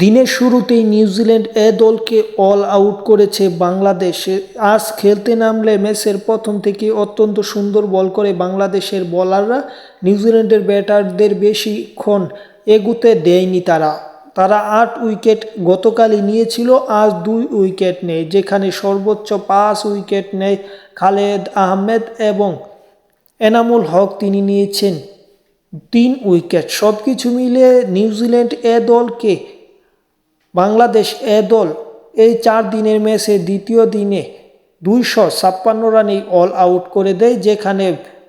দিনের শুরুতেই নিউজিল্যান্ড এ দলকে অল আউট করেছে বাংলাদেশে। আজ খেলতে নামলে ম্যাচের প্রথম থেকে অত্যন্ত সুন্দর বল করে বাংলাদেশের বলাররা। নিউজিল্যান্ডের ব্যাটারদের বেশিক্ষণ এগুতে দেয়নি তারা। তারা আট উইকেট গতকালই নিয়েছিল, আজ দুই উইকেট নেয় যেখানে সর্বোচ্চ পাঁচ উইকেট নেয় খালেদ আহমেদ এবং এনামুল হক তিনি নিয়েছেন তিন উইকেট। সব কিছু মিলে নিউজিল্যান্ড এ দলকে বাংলাদেশ এ দল এই চার দিনের ম্যাচে দ্বিতীয় দিনে দুইশো ছাপ্পান্ন রানেই অল আউট করে দেয়, যেখানে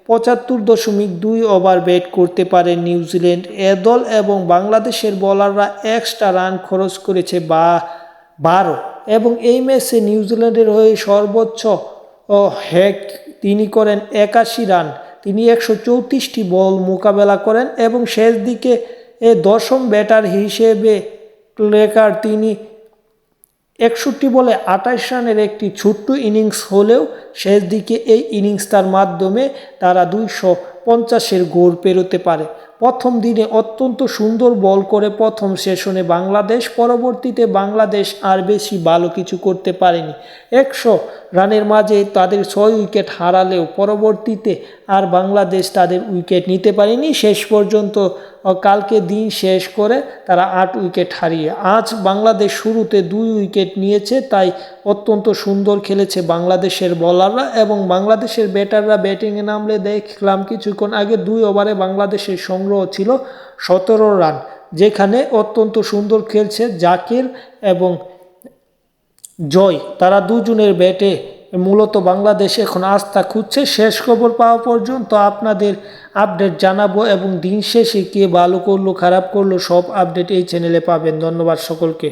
পঁচাত্তর দশমিক দুই ওভার ব্যাট করতে পারে নিউজিল্যান্ড এ দল এবং বাংলাদেশের বলাররা এক্সট্রা রান খরচ করেছে বা বারো। এবং এই ম্যাচে নিউজিল্যান্ডের হয়ে সর্বোচ্চ হ্যাক তিনি করেন একাশি রান, তিনি একশো চৌত্রিশটি বল মোকাবেলা করেন এবং শেষ দিকে এ দশম ব্যাটার হিসেবে লেকার তিনি একষট্টি বলে আটাইশ রানের একটি ছোট্ট ইনিংস হলেও শেষ দিকে এই ইনিংস তার মাধ্যমে তারা দুইশো পঞ্চাশের গোল পেরোতে পারে। প্রথম দিনে অত্যন্ত সুন্দর বল করে প্রথম সেশনে বাংলাদেশ, পরবর্তীতে বাংলাদেশ আর বেশি ভালো কিছু করতে পারেনি। একশো রানের মাঝে তাদের ছয় উইকেট হারালেও পরবর্তীতে আর বাংলাদেশ তাদের উইকেট নিতে পারেনি। শেষ পর্যন্ত কালকে দিন শেষ করে তারা আট উইকেট হারিয়ে, আজ বাংলাদেশ শুরুতে দুই উইকেট নিয়েছে, তাই অত্যন্ত সুন্দর খেলেছে বাংলাদেশের বলাররা এবং বাংলাদেশের ব্যাটাররা ব্যাটিংয়ে নামলে দেখলাম কিছুক্ষণ আগে দুই ওভারে বাংলাদেশের সংগ্রহ ছিল, সতেরো রান যেখানে অত্যন্ত সুন্দর খেলছে জাকির এবং জয়। তারা দুজনের ব্যাটে মূলত বাংলাদেশ এখন আস্থা খুঁজছে। শেষ খবর পাওয়া পর্যন্ত আপনাদের আপডেট জানাব এবং দিন শেষে কে ভালো করল, খারাপ করল, সব আপডেট এই চ্যানেলে পাবেন। ধন্যবাদ সকলকে।